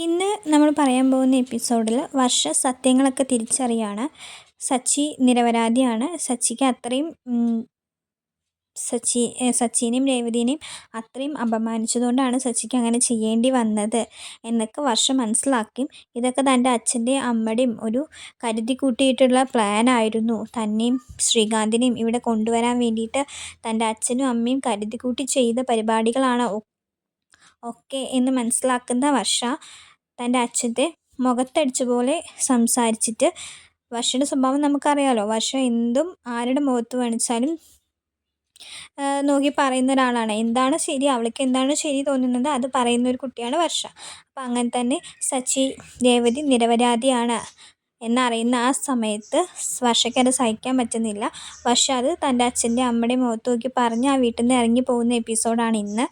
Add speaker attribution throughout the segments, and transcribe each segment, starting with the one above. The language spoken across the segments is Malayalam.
Speaker 1: ഇന്ന് നമ്മൾ പറയാൻ പോകുന്ന എപ്പിസോഡിൽ വർഷ സത്യങ്ങളൊക്കെ തിരിച്ചറിയാണ്. സച്ചി നിരപരാധിയാണ്. സച്ചിക്ക് അത്രയും സച്ചി സച്ചിനെയും രേവതിനെയും അത്രയും അപമാനിച്ചതുകൊണ്ടാണ് സച്ചിക്ക് അങ്ങനെ ചെയ്യേണ്ടി വന്നത് എന്നൊക്കെ വർഷം മനസ്സിലാക്കിയും ഇതൊക്കെ തന്റെ അച്ഛന്റെയും അമ്മയുടെയും ഒരു കരുതി കൂട്ടിയിട്ടുള്ള പ്ലാൻ ആയിരുന്നു. തന്നെയും ശ്രീകാന്തിനെയും ഇവിടെ കൊണ്ടുവരാൻ വേണ്ടിയിട്ട് തന്റെ അച്ഛനും അമ്മയും കരുതി കൂട്ടി ചെയ്ത പരിപാടികളാണ് ഒക്കെ എന്ന് മനസ്സിലാക്കുന്ന വർഷ തന്റെ അച്ഛന്റെ മുഖത്തടിച്ച പോലെ സംസാരിച്ചിട്ട് വർഷയുടെ സ്വഭാവം നമുക്കറിയാലോ. വർഷ എന്തും ആരുടെ മുഖത്ത് വേണിച്ചാലും നോക്കി പറയുന്ന ഒരാളാണ്. എന്താണ് ശരി? അവൾക്ക് എന്താണ് ശരി തോന്നുന്നത്? അത് പറയുന്ന ഒരു കുട്ടിയാണ് വർഷ. അപ്പം അങ്ങനെ തന്നെ സച്ചി രേവതി നിരപരാധിയാണ് എന്നറിയുന്ന ആ സമയത്ത് വർഷയ്ക്ക് അത് സഹിക്കാൻ പറ്റുന്നില്ല. വർഷ അത് തന്റെ അച്ഛന്റെ അമ്മയുടെ മുഖത്ത് നോക്കി പറഞ്ഞ് ആ വീട്ടിൽ നിന്ന് ഇറങ്ങി പോകുന്ന എപ്പിസോഡാണ് ഇന്ന്.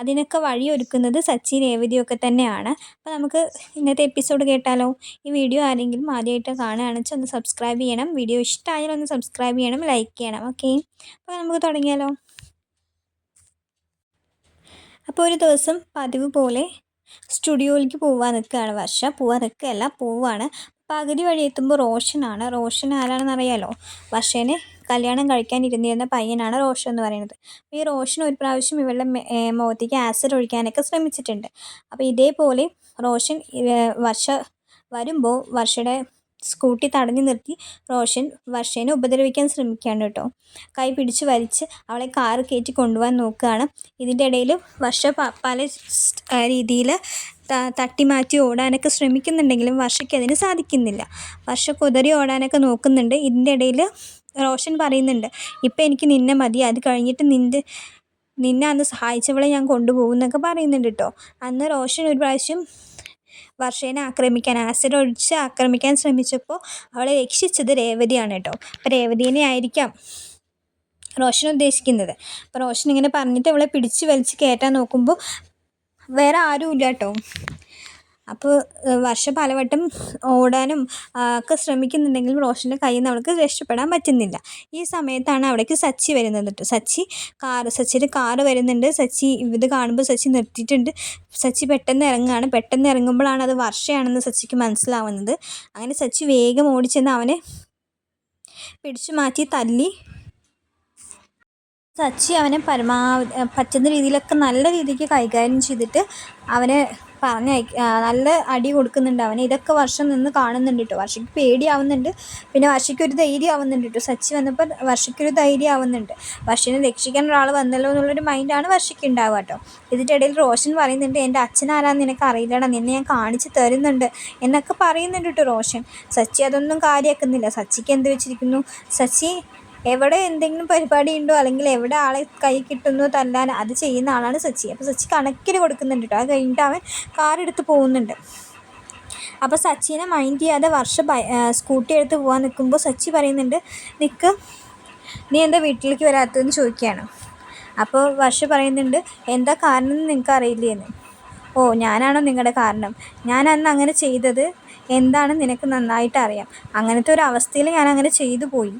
Speaker 1: അതിനൊക്കെ വഴിയൊരുക്കുന്നത് സച്ചി രേവതിയൊക്കെ തന്നെയാണ്. അപ്പോൾ നമുക്ക് ഇന്നത്തെ എപ്പിസോഡ് കേട്ടാലോ? ഈ വീഡിയോ ആരെങ്കിലും ആദ്യമായിട്ട് കാണുകയാണെന്ന് ഒന്ന് സബ്സ്ക്രൈബ് ചെയ്യണം. വീഡിയോ ഇഷ്ടമായാലും ഒന്ന് സബ്സ്ക്രൈബ് ചെയ്യണം ലൈക്ക് ചെയ്യണം. ഓക്കെ അപ്പോൾ നമുക്ക് തുടങ്ങിയാലോ? അപ്പോൾ ഒരു ദിവസം പതിവ് പോലെ സ്റ്റുഡിയോയിലേക്ക് പോവാൻ നിൽക്കുകയാണ് വർഷ. പോവാൻ നിൽക്കുകയല്ല പോവാണ്. പകുതി വഴി എത്തുമ്പോൾ റോഷനാണ്. റോഷൻ ആരാണെന്ന് അറിയാലോ? വർഷേനെ കല്യാണം കഴിക്കാൻ ഇരുന്നിരുന്ന പയ്യനാണ് റോഷൻ എന്ന് പറയുന്നത്. ഈ റോഷൻ ഒരു പ്രാവശ്യം ഇവളുടെ മുഖത്തേക്ക് ആസിഡ് ഒഴിക്കാനൊക്കെ ശ്രമിച്ചിട്ടുണ്ട്. അപ്പോൾ ഇതേപോലെ റോഷൻ വർഷ വരുമ്പോൾ വർഷയുടെ സ്കൂട്ടി തടഞ്ഞു നിർത്തി റോഷൻ വർഷേനെ ഉപദ്രവിക്കാൻ ശ്രമിക്കുകയാണ് കേട്ടോ. കൈ പിടിച്ച് വലിച്ച് അവളെ കാറ് കയറ്റി കൊണ്ടുപോകാൻ നോക്കുകയാണ്. ഇതിന്റെ ഇടയിൽ വർഷ പല രീതിയിൽ തട്ടി മാറ്റി ഓടാനൊക്കെ ശ്രമിക്കുന്നുണ്ടെങ്കിലും വർഷയ്ക്ക് അതിന് സാധിക്കുന്നില്ല. വർഷ കുതറി ഓടാനൊക്കെ നോക്കുന്നുണ്ട്. ഇതിന്റെ ഇടയിൽ റോഷൻ പറയുന്നുണ്ട് ഇപ്പം എനിക്ക് നിന്നെ മതി. അത് കഴിഞ്ഞിട്ട് നിന്റെ നിന്നെ അന്ന് സഹായിച്ചവളെ ഞാൻ കൊണ്ടുപോകും എന്നൊക്കെ പറയുന്നുണ്ട് കേട്ടോ. അന്ന് റോഷൻ ഒരു പ്രാവശ്യം വർഷേനെ ആക്രമിക്കാൻ ആസിഡ് ഒഴിച്ച് ആക്രമിക്കാൻ ശ്രമിച്ചപ്പോൾ അവളെ രക്ഷിച്ചത് രേവതിയാണ് കേട്ടോ. അപ്പോൾ രേവതിനെ ആയിരിക്കാം റോഷൻ ഉദ്ദേശിക്കുന്നത്. അപ്പോൾ റോഷൻ ഇങ്ങനെ പറഞ്ഞിട്ട് അവളെ പിടിച്ച് വലിച്ച് കയറ്റാൻ നോക്കുമ്പോൾ വേറെ ആരുമില്ല കേട്ടോ. അപ്പോൾ വർഷ പലവട്ടം ഓടാനും ഒക്കെ ശ്രമിക്കുന്നുണ്ടെങ്കിലും റോഷന്റെ കയ്യിൽ നിന്ന് അവൾക്ക് രക്ഷപ്പെടാൻ പറ്റുന്നില്ല. ഈ സമയത്താണ് അവിടേക്ക് സച്ചി വരുന്നത് കേട്ടോ. സച്ചി കാറ് സച്ചിയുടെ കാറ് വരുന്നുണ്ട്. സച്ചി ഇത് കാണുമ്പോൾ സച്ചി നിർത്തിയിട്ടുണ്ട്. സച്ചി പെട്ടെന്ന് ഇറങ്ങുകയാണ്. പെട്ടെന്ന് ഇറങ്ങുമ്പോഴാണ് അത് വർഷയാണെന്ന് സച്ചിക്ക് മനസ്സിലാവുന്നത്. അങ്ങനെ സച്ചി വേഗം ഓടിച്ചെന്ന് അവനെ പിടിച്ചു മാറ്റി തല്ലി സച്ചി അവനെ പരമാവധി പറ്റുന്ന രീതിയിലൊക്കെ നല്ല രീതിക്ക് കൈകാര്യം ചെയ്തിട്ട് അവനെ പറഞ്ഞയക്ക നല്ല അടി കൊടുക്കുന്നുണ്ട് അവനെ. ഇതൊക്കെ വർഷം നിന്ന് കാണുന്നുണ്ട് കേട്ടോ വർഷയ്ക്ക് പേടിയാവുന്നുണ്ട്. പിന്നെ വർഷയ്ക്കൊരു ധൈര്യം ആവുന്നുണ്ട് കേട്ടോ സച്ചി വന്നപ്പോൾ വർഷയ്ക്കൊരു ധൈര്യം ആവുന്നുണ്ട് വർഷനെ രക്ഷിക്കാൻ ഒരാൾ വന്നല്ലോ എന്നുള്ളൊരു മൈൻഡാണ് വർഷയ്ക്ക് ഉണ്ടാവുക കേട്ടോ ഇതിന്റെ ഇടയിൽ റോഷൻ പറയുന്നുണ്ട് എന്റെ അച്ഛൻ ആരാന്ന് നിനക്ക് അറിയില്ലടാ. നിന്നെ ഞാൻ കാണിച്ച് തരുന്നുണ്ട് എന്നൊക്കെ പറയുന്നുണ്ട് കേട്ടോ റോഷൻ. സച്ചി അതൊന്നും കാര്യമാക്കുന്നില്ല. സച്ചിക്ക് എന്ത് വെച്ചിരിക്കുന്നു? സച്ചി എവിടെ എന്തെങ്കിലും പരിപാടി ഉണ്ടോ അല്ലെങ്കിൽ എവിടെ ആളെ കൈ കിട്ടുന്നു തല്ലാൻ അത് ചെയ്യുന്ന ആളാണ് സച്ചി. അപ്പോൾ സച്ചി കണക്കിന് കൊടുക്കുന്നുണ്ട് കേട്ടോ. അത് കഴിഞ്ഞിട്ട് അവൻ കാറെടുത്ത് പോകുന്നുണ്ട്. അപ്പോൾ സച്ചിനെ മൈൻഡ് ചെയ്യാതെ വർഷ സ്കൂട്ടി എടുത്ത് പോകാൻ നിൽക്കുമ്പോൾ സച്ചി പറയുന്നുണ്ട് നിൽക്ക് നീ എന്താ വീട്ടിലേക്ക് വരാത്തതെന്ന് ചോദിക്കുകയാണ്. അപ്പോൾ വർഷ പറയുന്നുണ്ട് എന്താ കാരണം എന്ന് നിങ്ങൾക്ക് അറിയില്ലേന്ന്? ഓ ഞാനാണോ നിങ്ങളുടെ കാരണം? ഞാൻ അന്ന് അങ്ങനെ ചെയ്തത്. എന്താണ് നിനക്ക് നന്നായിട്ട് അറിയാം? അങ്ങനത്തെ ഒരു അവസ്ഥയിൽ ഞാൻ അങ്ങനെ ചെയ്തു പോയി.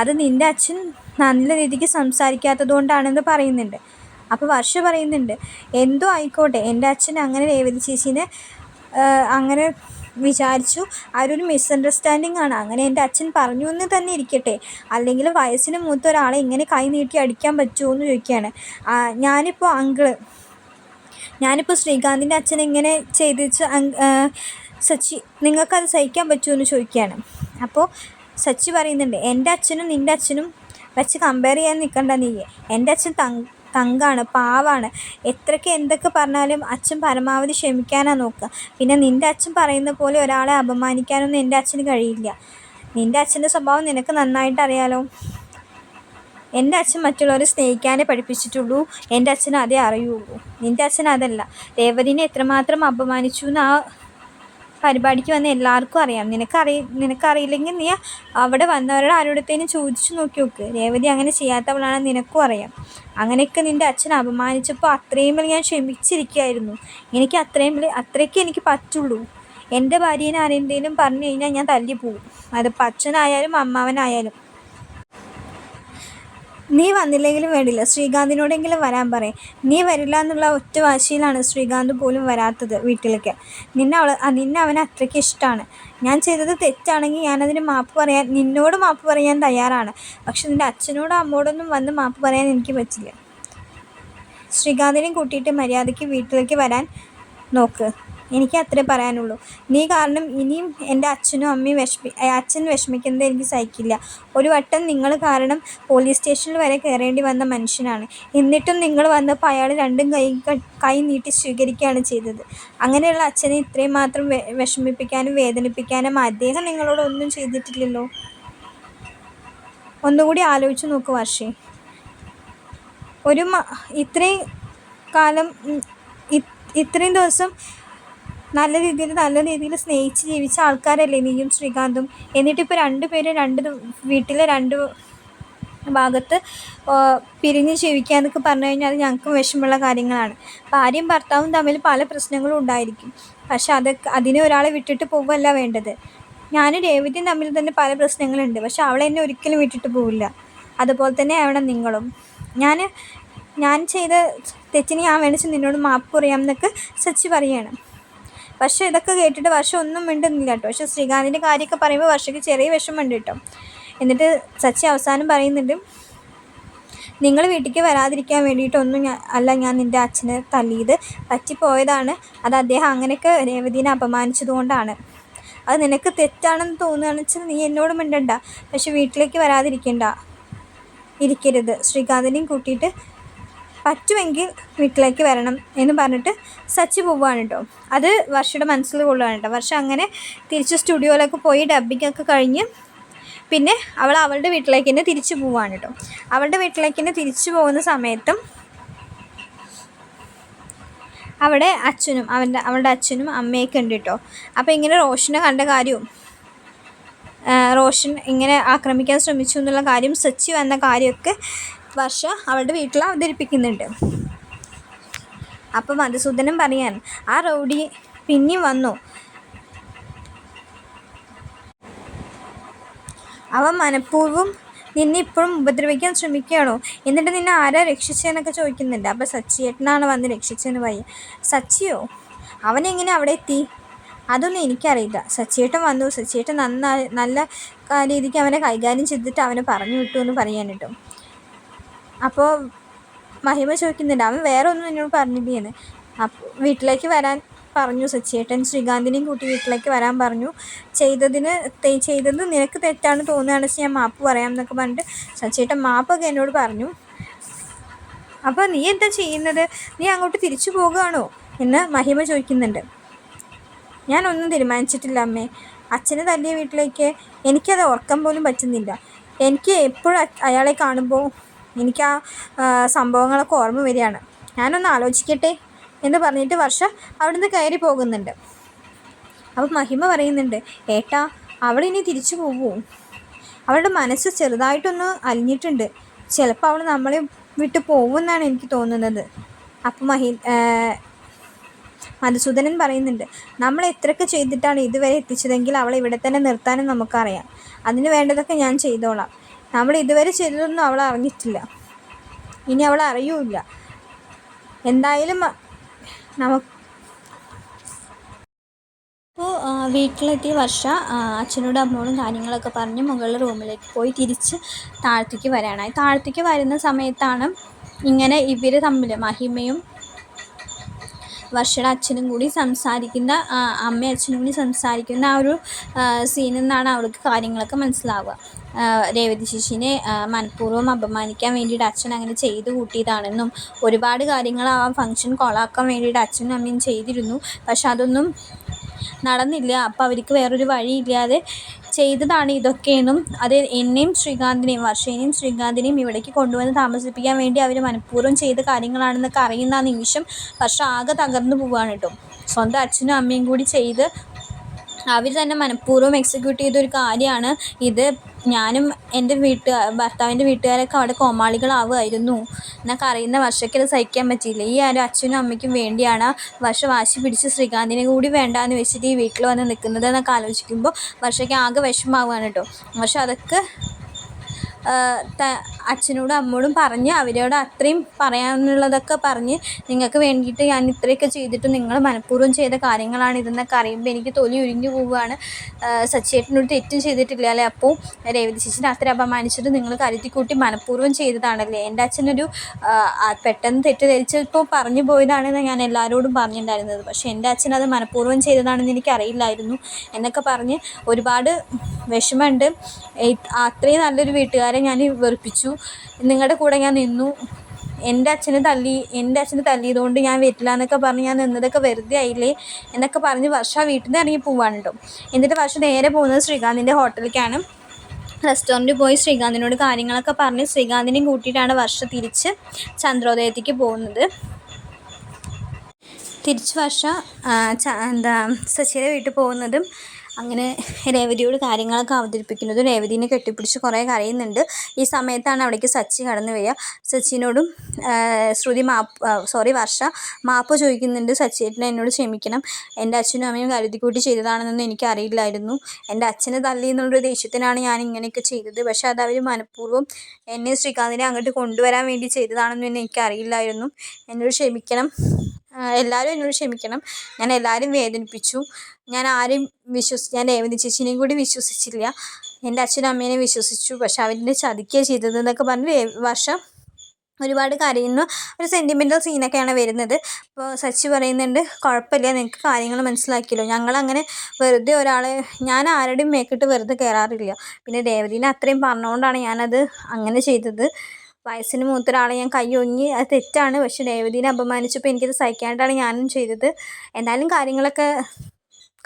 Speaker 1: അത് നിന്റെ അച്ഛൻ നല്ല രീതിക്ക് സംസാരിക്കാത്തത് കൊണ്ടാണെന്ന് പറയുന്നുണ്ട്. അപ്പോൾ വർഷ പറയുന്നുണ്ട് എന്തോ ആയിക്കോട്ടെ എന്റെ അച്ഛൻ അങ്ങനെ രേവതി ചേച്ചീനെ അങ്ങനെ വിചാരിച്ചു. അതൊരു മിസ്അണ്ടർസ്റ്റാൻഡിങ് ആണ്. അങ്ങനെ എന്റെ അച്ഛൻ പറഞ്ഞു എന്ന് തന്നെ ഇരിക്കട്ടെ. അല്ലെങ്കിൽ വയസ്സിന് മൂത്ത ഒരാളെ ഇങ്ങനെ കൈ നീട്ടി അടിക്കാൻ പറ്റുമോ എന്ന് ചോദിക്കുകയാണ്. ഞാനിപ്പോൾ അങ്കിൾ ഞാനിപ്പോൾ ശ്രീകാന്തിന്റെ അച്ഛൻ ഇങ്ങനെ ചെയ്തു സച്ചി നിങ്ങൾക്കത് സഹിക്കാൻ പറ്റുമോ എന്ന് ചോദിക്കുകയാണ്. അപ്പോൾ സച്ചി പറയുന്നുണ്ട് എന്റെ അച്ഛനും നിന്റെ അച്ഛനും വെച്ച് കമ്പയർ ചെയ്യാൻ നിൽക്കണ്ട നീ. എന്റെ അച്ഛൻ തങ് തങ്കാണ് പാവാണ്. എത്രയ്ക്ക് എന്തൊക്കെ പറഞ്ഞാലും അച്ഛൻ പരമാവധി ക്ഷമിക്കാനാണ് നോക്കുക. പിന്നെ നിന്റെ അച്ഛൻ പറയുന്ന പോലെ ഒരാളെ അപമാനിക്കാനൊന്നും എന്റെ അച്ഛന് കഴിയില്ല. നിന്റെ അച്ഛന്റെ സ്വഭാവം നിനക്ക് നന്നായിട്ട് അറിയാലോ. എന്റെ അച്ഛൻ മറ്റുള്ളവരെ സ്നേഹിക്കാനേ പഠിപ്പിച്ചിട്ടുള്ളൂ. എന്റെ അച്ഛൻ അതേ അറിയുള്ളൂ. നിന്റെ അച്ഛൻ അതല്ല. രേവതിനെ എത്രമാത്രം അപമാനിച്ചു എന്ന് ആ പരിപാടിക്ക് വന്ന എല്ലാവർക്കും അറിയാം. നിനക്കറി നിനക്കറിയില്ലെങ്കിൽ നീ അവിടെ വന്നവരുടെ ആരോടത്തേനും ചോദിച്ചു നോക്കി നോക്ക്. രേവതി അങ്ങനെ ചെയ്യാത്തവളാണെന്ന് നിനക്കും അറിയാം. അങ്ങനെയൊക്കെ നിന്റെ അച്ഛൻ അപമാനിച്ചപ്പോൾ അത്രയും വലിയ ഞാൻ ക്ഷമിച്ചിരിക്കുകയായിരുന്നു. എനിക്ക് അത്രയും വലിയ അത്രയ്ക്ക് എനിക്ക് പറ്റുള്ളൂ. എന്റെ ഭാര്യേനെ ആരെന്തേലും പറഞ്ഞു കഴിഞ്ഞാൽ ഞാൻ തല്ലി അതിപ്പോൾ അച്ഛനായാലും അമ്മാവനായാലും. നീ വന്നില്ലെങ്കിലും വേണ്ടില്ല. ശ്രീകാന്തിനോടെങ്കിലും വരാൻ പറയും. നീ വരില്ല എന്നുള്ള ഒറ്റ വാശിയിലാണ് ശ്രീകാന്ത് പോലും വരാത്തത് വീട്ടിലേക്ക്. നിന്നെ അവൾ നിന്നെ അവന് അത്രയ്ക്ക് ഇഷ്ടമാണ്. ഞാൻ ചെയ്തത് തെറ്റാണെങ്കിൽ ഞാനതിന് മാപ്പ് പറയാൻ നിന്നോട് മാപ്പ് പറയാൻ തയ്യാറാണ്. പക്ഷെ നിന്റെ അച്ഛനോടും അമ്മോടൊന്നും വന്ന് മാപ്പ് പറയാൻ എനിക്ക് പറ്റില്ല. ശ്രീകാന്തിനെയും കൂട്ടിയിട്ട് മര്യാദയ്ക്ക് വീട്ടിലേക്ക് വരാൻ നോക്ക്. എനിക്ക് അത്രേ പറയാനുള്ളൂ. നീ കാരണം ഇനിയും എന്റെ അച്ഛനും അമ്മയും വിഷമി അച്ഛൻ വിഷമിക്കുന്നത് എനിക്ക് സഹിക്കില്ല. ഒരു വട്ടം നിങ്ങൾ കാരണം പോലീസ് സ്റ്റേഷനിൽ വരെ കയറേണ്ടി വന്ന മനുഷ്യനാണ്. എന്നിട്ടും നിങ്ങൾ വന്നപ്പോൾ അയാൾ രണ്ടും കൈ കൈ നീട്ടി സ്വീകരിക്കുകയാണ് ചെയ്തത്. അങ്ങനെയുള്ള അച്ഛനെ ഇത്രയും മാത്രം വിഷമിപ്പിക്കാനും വേദനിപ്പിക്കാനും അദ്ദേഹം നിങ്ങളോട് ഒന്നും ചെയ്തിട്ടില്ലല്ലോ. ഒന്നുകൂടി ആലോചിച്ച് നോക്ക് വർഷേ. ഒരു ഇത്രയും കാലം ഇത്രയും ദിവസം നല്ല രീതിയിൽ നല്ല രീതിയിൽ സ്നേഹിച്ച് ജീവിച്ച ആൾക്കാരല്ലേ നീയും ശ്രീകാന്തും. എന്നിട്ടിപ്പോൾ രണ്ട് പേരും രണ്ട് വീട്ടിലെ രണ്ട് ഭാഗത്ത് പിരിഞ്ഞ് ജീവിക്കുക എന്നൊക്കെ പറഞ്ഞു കഴിഞ്ഞാൽ അത് ഞങ്ങൾക്ക് വിഷമമുള്ള കാര്യങ്ങളാണ്. ഭാര്യയും ഭർത്താവും തമ്മിൽ പല പ്രശ്നങ്ങളും ഉണ്ടായിരിക്കും. പക്ഷെ അതൊക്കെ അതിനെ ഒരാളെ വിട്ടിട്ട് പോവുകയല്ല വേണ്ടത്. ഞാനും രേവതിയും തമ്മിൽ തന്നെ പല പ്രശ്നങ്ങളുണ്ട്. പക്ഷെ അവളെ എന്നെ ഒരിക്കലും വിട്ടിട്ട് പോവില്ല. അതുപോലെ തന്നെ ആവണം നിങ്ങളും. ഞാൻ ഞാൻ ചെയ്ത തെറ്റിന് ഞാൻ വേണിച്ച് നിന്നോട് മാപ്പ് പറയാം എന്നൊക്കെ സച്ചി പറയുകയാണ് പക്ഷേ ഇതൊക്കെ കേട്ടിട്ട് വർഷം ഒന്നും മിണ്ടുന്നില്ല കേട്ടോ. പക്ഷെ ശ്രീകാന്തിന്റെ കാര്യമൊക്കെ പറയുമ്പോൾ വർഷയ്ക്ക് ചെറിയ വിഷമമുണ്ട് കേട്ടോ. എന്നിട്ട് സച്ചി അവസാനം പറയുന്നുണ്ട് നിങ്ങൾ വീട്ടിലേക്ക് വരാതിരിക്കാൻ വേണ്ടിയിട്ടൊന്നും ഞാൻ അല്ല ഞാൻ നിന്റെ അച്ഛനെ തല്ലിയത് പറ്റിപ്പോയതാണ്. അത് അദ്ദേഹം അങ്ങനെയൊക്കെ രേവതിനെ അപമാനിച്ചതുകൊണ്ടാണ് അത് നിനക്ക് തെറ്റാണെന്ന് തോന്നുകയാണെന്ന് വെച്ചാൽ നീ എന്നോട് മിണ്ടണ്ട. പക്ഷെ വീട്ടിലേക്ക് വരാതിരിക്കണ്ട. ഇരിക്കരുത്. ശ്രീകാന്തിനെയും കൂട്ടിയിട്ട് പറ്റുമെങ്കിൽ വീട്ടിലേക്ക് വരണം എന്ന് പറഞ്ഞിട്ട് സച്ചി പോവുകയാണ് കേട്ടോ. അത് വർഷയുടെ മനസ്സിൽ കൊള്ളുകയാണ് കേട്ടോ. വർഷ അങ്ങനെ തിരിച്ച് സ്റ്റുഡിയോയിലൊക്കെ പോയി ഡബ്ബിങ്ങൊക്കെ കഴിഞ്ഞ് പിന്നെ അവൾ അവളുടെ വീട്ടിലേക്ക് തന്നെ തിരിച്ചു പോവുകയാണ് കേട്ടോ. അവളുടെ വീട്ടിലേക്ക് തന്നെ തിരിച്ചു പോകുന്ന സമയത്തും അവിടെ അച്ഛനും അവന്റെ അവളുടെ അച്ഛനും അമ്മയൊക്കെ ഉണ്ട് കേട്ടോ. അപ്പോൾ ഇങ്ങനെ റോഷനെ കണ്ട കാര്യവും റോഷൻ ഇങ്ങനെ ആക്രമിക്കാൻ ശ്രമിച്ചു എന്നുള്ള കാര്യം സച്ചി വന്ന കാര്യമൊക്കെ വർഷ അവളുടെ വീട്ടിൽ അവതരിപ്പിക്കുന്നുണ്ട്. അപ്പം മധുസൂദനം പറയാൻ ആ റൗഡി പിന്നെ വന്നു. അവൻ മനഃപൂർവം നിന്നെ ഇപ്പോഴും ഉപദ്രവിക്കാൻ ശ്രമിക്കുകയാണോ? എന്നിട്ട് നിന്നെ ആരാ രക്ഷിച്ചതെന്നൊക്കെ ചോദിക്കുന്നുണ്ട്. അപ്പോൾ സച്ചിയേട്ടനാണ് വന്ന് രക്ഷിച്ചതെന്ന് പറയും. സച്ചിയോ? അവനെങ്ങനെ അവിടെ എത്തി? അതൊന്നും എനിക്കറിയില്ല. സച്ചിയേട്ടൻ വന്നു. സച്ചിയേട്ടൻ നന്നായി നല്ല രീതിക്ക് അവനെ കൈകാര്യം ചെയ്തിട്ട് അവനെ പറഞ്ഞു വിട്ടു എന്ന് പറയാൻ അപ്പോൾ മഹിമ ചോദിക്കുന്നുണ്ട്. അവൻ വേറെ ഒന്നും എന്നോട് പറഞ്ഞില്ലേന്ന്. അപ്പോൾ വീട്ടിലേക്ക് വരാൻ പറഞ്ഞു. സച്ചിയേട്ടൻ ശ്രീകാന്തിനെയും കൂട്ടി വീട്ടിലേക്ക് വരാൻ പറഞ്ഞു. ചെയ്തതിന് ചെയ്തത് നിനക്ക് തെറ്റാണ് തോന്നുകയാണെന്ന് ഞാൻ മാപ്പ് പറയാം എന്നൊക്കെ പറഞ്ഞിട്ട് സച്ചിയേട്ടൻ മാപ്പൊക്കെ എന്നോട് പറഞ്ഞു. അപ്പോൾ നീ എന്താ ചെയ്യുന്നത്? നീ അങ്ങോട്ട് തിരിച്ചു പോകുകയാണോ? എന്ന് മഹിമ ചോദിക്കുന്നുണ്ട്. ഞാനൊന്നും തീരുമാനിച്ചിട്ടില്ല അമ്മേ. അച്ഛനെ തല്ലിയ വീട്ടിലേക്ക് എനിക്കത് ഓർക്കാൻ പോലും പറ്റുന്നില്ല. എനിക്ക് എപ്പോഴും അയാളെ കാണുമ്പോൾ എനിക്ക് ആ സംഭവങ്ങളൊക്കെ ഓർമ്മ വരികയാണ്. ഞാനൊന്ന് ആലോചിക്കട്ടെ എന്ന് പറഞ്ഞിട്ട് വർഷ അവിടുന്ന് കയറി പോകുന്നുണ്ട്. അപ്പം മഹിമ പറയുന്നുണ്ട് ഏട്ടാ അവളിനി തിരിച്ചു പോവൂ? അവളുടെ മനസ്സ് ചെറുതായിട്ടൊന്ന് അലിഞ്ഞിട്ടുണ്ട്. ചിലപ്പോൾ അവൾ നമ്മളെ വിട്ട് പോകുമെന്നാണ് എനിക്ക് തോന്നുന്നത്. അപ്പം മഹി മധുസൂദനൻ പറയുന്നുണ്ട് നമ്മൾ എത്രയൊക്കെ ചെയ്തിട്ടാണ് ഇതുവരെ എത്തിച്ചതെങ്കിൽ അവളെ ഇവിടെ തന്നെ നിർത്താനും നമുക്കറിയാം. അതിന് വേണ്ടതൊക്കെ ഞാൻ ചെയ്തോളാം. നമ്മൾ ഇതുവരെ ചെയ്തതൊന്നും അവൾ അറിഞ്ഞിട്ടില്ല. ഇനി അവൾ അറിയൂല എന്തായാലും നമുക്ക് അപ്പോൾ വീട്ടിലെത്തിയ വർഷ അച്ഛനോട് അമ്മോടും കാര്യങ്ങളൊക്കെ പറഞ്ഞ് മുകളിൽ റൂമിലേക്ക് പോയി തിരിച്ച് താഴത്തേക്ക് വരാനായി. താഴത്തേക്ക് വരുന്ന സമയത്താണ് ഇങ്ങനെ ഇവർ തമ്മിൽ മഹിമയും വർഷയുടെ അച്ഛനും കൂടി സംസാരിക്കുന്ന അമ്മയും അച്ഛനും കൂടി സംസാരിക്കുന്ന ആ ഒരു സീനിൽ നിന്നാണ് അവൾക്ക് കാര്യങ്ങളൊക്കെ മനസ്സിലാവുക. രേവതി ശിശിനെ മനഃപൂർവം അപമാനിക്കാൻ വേണ്ടിയിട്ട് അച്ഛൻ അങ്ങനെ ചെയ്തു കൂട്ടിയതാണെന്നും ഒരുപാട് കാര്യങ്ങൾ ആ ഫംഗ്ഷൻ കൊളാക്കാൻ വേണ്ടിയിട്ട് അച്ഛനും അമ്മയും ചെയ്തിരുന്നു. പക്ഷെ അതൊന്നും നടന്നില്ല. അപ്പോൾ അവർക്ക് വേറൊരു വഴിയില്ലാതെ ചെയ്തതാണ് ഇതൊക്കെയെന്നും അത് എന്നെയും ശ്രീകാന്തിനെയും വർഷേനെയും ശ്രീകാന്തിനെയും ഇവിടേക്ക് കൊണ്ടുവന്ന് താമസിപ്പിക്കാൻ വേണ്ടി അവർ മനഃപൂർവം ചെയ്ത കാര്യങ്ങളാണെന്നൊക്കെ അറിയുന്ന നിമിഷം വർഷ ആകെ തകർന്നു പോവുകയാണ് കേട്ടോ. സ്വന്തം അച്ഛനും അമ്മയും കൂടി ചെയ്ത് അവർ തന്നെ മനഃപൂർവം എക്സിക്യൂട്ട് ചെയ്തൊരു കാര്യമാണ് ഇത്. ഞാനും എന്റെ വീട്ട് ഭർത്താവിന്റെ വീട്ടുകാരൊക്കെ അവിടെ കോമാളികളാവുമായിരുന്നു. എന്നൊക്കെ അറിയുന്ന വർഷയ്ക്കത് സഹിക്കാൻ പറ്റിയില്ല. ഈ ആരും അച്ഛനും അമ്മയ്ക്കും വേണ്ടിയാണ് വർഷ വാശി പിടിച്ച് ശ്രീകാന്തിനെ കൂടി വേണ്ടാന്ന് വെച്ചിട്ട് ഈ വീട്ടിൽ വന്ന് നിൽക്കുന്നത് എന്നൊക്കെ ആലോചിക്കുമ്പോൾ വർഷയ്ക്ക് ആകെ വിഷമാവുകയാണ് കേട്ടോ. പക്ഷെ അതൊക്കെ അച്ഛനോടും അമ്മോടും പറഞ്ഞ് അവരോട് അത്രയും പറയാനുള്ളതൊക്കെ പറഞ്ഞ് നിങ്ങൾക്ക് വേണ്ടിയിട്ട് ഞാൻ ഇത്രയൊക്കെ ചെയ്തിട്ട് നിങ്ങൾ മനഃപൂർവം ചെയ്ത കാര്യങ്ങളാണ് ഇതെന്നൊക്കെ അറിയുമ്പോൾ എനിക്ക് തൊലി ഉരിഞ്ഞു പോവുകയാണ്. സച്ചേട്ടനോട് തെറ്റും ചെയ്തിട്ടില്ല അല്ലേ? അപ്പോൾ രേവതി ചേച്ചി രാത്രി അപമാനിച്ചിട്ട് നിങ്ങൾ കരുതിക്കൂട്ടി മനഃപൂർവം ചെയ്തതാണല്ലേ? എന്റെ അച്ഛനൊരു പെട്ടെന്ന് തെറ്റിദ്ധരിച്ചപ്പോൾ പറഞ്ഞു പോയതാണെന്ന് ഞാൻ എല്ലാവരോടും പറഞ്ഞിട്ടുണ്ടായിരുന്നത്. പക്ഷേ എന്റെ അച്ഛൻ അത് മനഃപൂർവം ചെയ്തതാണെന്ന് എനിക്കറിയില്ലായിരുന്നു എന്നൊക്കെ പറഞ്ഞ് ഒരുപാട് വിഷമമുണ്ട്. അത്രയും നല്ലൊരു വീട്ടുകാരെ ഞാൻ വെറുപ്പിച്ചു. നിങ്ങളുടെ കൂടെ ഞാൻ നിന്നു. എന്റെ അച്ഛനെ തല്ലി എന്റെ അച്ഛനെ തല്ലിയതുകൊണ്ട് ഞാൻ വരില്ല എന്നൊക്കെ പറഞ്ഞ് ഞാൻ നിന്നതൊക്കെ വെറുതെ ആയില്ലേ എന്നൊക്കെ പറഞ്ഞ് വർഷ വീട്ടിൽ നിന്ന് ഇറങ്ങി പോവാണ് കേട്ടോ. എന്നിട്ട് വർഷ നേരെ പോകുന്നത് ശ്രീകാന്തിന്റെ ഹോട്ടലിലേക്കാണ്. റെസ്റ്റോറന്റിൽ പോയി ശ്രീകാന്തിനോട് കാര്യങ്ങളൊക്കെ പറഞ്ഞ് ശ്രീകാന്തിനെയും കൂട്ടിയിട്ടാണ് വർഷ തിരിച്ച് ചന്ദ്രോദയത്തേക്ക് പോകുന്നത്. തിരിച്ച് വർഷ എന്താ ശശിയുടെ വീട്ടിൽ പോകുന്നതും അങ്ങനെ രേവതിയോട് കാര്യങ്ങളൊക്കെ അവതരിപ്പിക്കുന്നതും രേവതിനെ കെട്ടിപ്പിടിച്ച് കുറേ കരയുന്നുണ്ട്. ഈ സമയത്താണ് അവിടേക്ക് സച്ചി കടന്നു വരിക. സച്ചിനോടും ശ്രുതി മാപ്പ് സോറി വർഷ മാപ്പ് ചോദിക്കുന്നുണ്ട്. സച്ചിയേട്ടനെ എന്നോട് ക്ഷമിക്കണം. എന്റെ അച്ഛനും അമ്മയും കരുതിക്കൂട്ടി ചെയ്തതാണെന്നൊന്നും എനിക്കറിയില്ലായിരുന്നു. എന്റെ അച്ഛനെ തല്ലി എന്നുള്ളൊരു ദേഷ്യത്തിനാണ് ഞാൻ ഇങ്ങനെയൊക്കെ ചെയ്തത്. പക്ഷെ അത് അവർ മനഃപൂർവം എന്നെ ശ്രീകാന്തിനെ അങ്ങോട്ട് കൊണ്ടുവരാൻ വേണ്ടി ചെയ്തതാണെന്നും എനിക്കറിയില്ലായിരുന്നു. എന്നോട് ക്ഷമിക്കണം. എല്ലാവരും എന്നോട് ക്ഷമിക്കണം. ഞാൻ എല്ലാവരും വേദനിപ്പിച്ചു. ഞാൻ ആരും വിശ്വസി ഞാൻ രേവതി ചേച്ചിനെയും കൂടി വിശ്വസിച്ചില്ല. എന്റെ അച്ഛനും അമ്മേനെ വിശ്വസിച്ചു. പക്ഷെ അവന്റെ ചതിക്കുക ചെയ്തത് എന്നൊക്കെ പറഞ്ഞ് വർഷം ഒരുപാട് കരയുന്നു. ഒരു സെന്റിമെന്റൽ സീനൊക്കെയാണ് വരുന്നത്. അപ്പോൾ സച്ചി പറയുന്നുണ്ട് കുഴപ്പമില്ല നിങ്ങൾക്ക് കാര്യങ്ങൾ മനസ്സിലാക്കിയല്ലോ. ഞങ്ങളങ്ങനെ വെറുതെ ഒരാളെ ഞാൻ ആരുടെയും മേക്കിട്ട് വെറുതെ കയറാറില്ല പിന്നെ രേവതിനെ അത്രയും പറഞ്ഞുകൊണ്ടാണ് ഞാനത് അങ്ങനെ ചെയ്തത്. വയസ്സിന് മൂത്തൊരാളെ ഞാൻ കൈ ഒങ്ങി അത് തെറ്റാണ്. പക്ഷെ രേവതിനെ അപമാനിച്ചപ്പോൾ എനിക്കത് സഹിക്കാണ്ടാണ് ഞാനും ചെയ്തത്. എന്തായാലും കാര്യങ്ങളൊക്കെ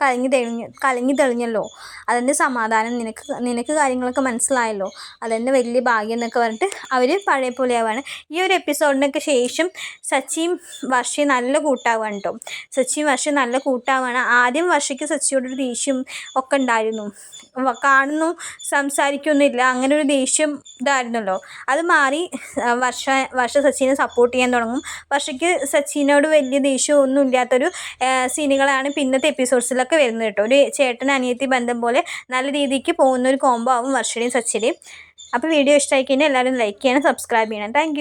Speaker 1: കലങ്ങി തെളിഞ്ഞ് കലങ്ങി തെളിഞ്ഞല്ലോ. അതിന്റെ സമാധാനം? നിനക്ക് നിനക്ക് കാര്യങ്ങളൊക്കെ മനസ്സിലായല്ലോ. അതെന്നെ വലിയ ഭാഗ്യം എന്നൊക്കെ പറഞ്ഞിട്ട് അവർ പഴയ പോലെ ആവാണ്. ഈ ഒരു എപ്പിസോഡിനൊക്കെ ശേഷം സച്ചിയും വർഷയും നല്ല കൂട്ടാവാണ് കേട്ടോ സച്ചിയും വർഷയും നല്ല കൂട്ടാവാണ്. ആദ്യം വർഷയ്ക്ക് സച്ചിയോടൊരു ദേഷ്യം ഒക്കെ ഉണ്ടായിരുന്നു. കാണുന്നു സംസാരിക്കൊന്നുമില്ല. അങ്ങനെ ഒരു ദേഷ്യം ഇതായിരുന്നല്ലോ. അത് മാറി വർഷ വർഷ സച്ചിനെ സപ്പോർട്ട് ചെയ്യാൻ തുടങ്ങും. വർഷയ്ക്ക് സച്ചിനോട് വലിയ ദേഷ്യം ഒന്നും ഇല്ലാത്തൊരു സീനുകളാണ് പിന്നത്തെ എപ്പിസോഡ്സിലൊക്കെ വരുന്നത് കേട്ടോ. ഒരു ചേട്ടൻ അനിയത്തി ബന്ധം പോലെ നല്ല രീതിക്ക് പോകുന്ന ഒരു കോംബോ ആവും വർഷയുടെയും സച്ചിയുടെയും അപ്പോൾ വീഡിയോ ഇഷ്ടമായി കഴിഞ്ഞാൽ എല്ലാവരും ലൈക്ക് ചെയ്യണം സബ്സ്ക്രൈബ് ചെയ്യണം. താങ്ക്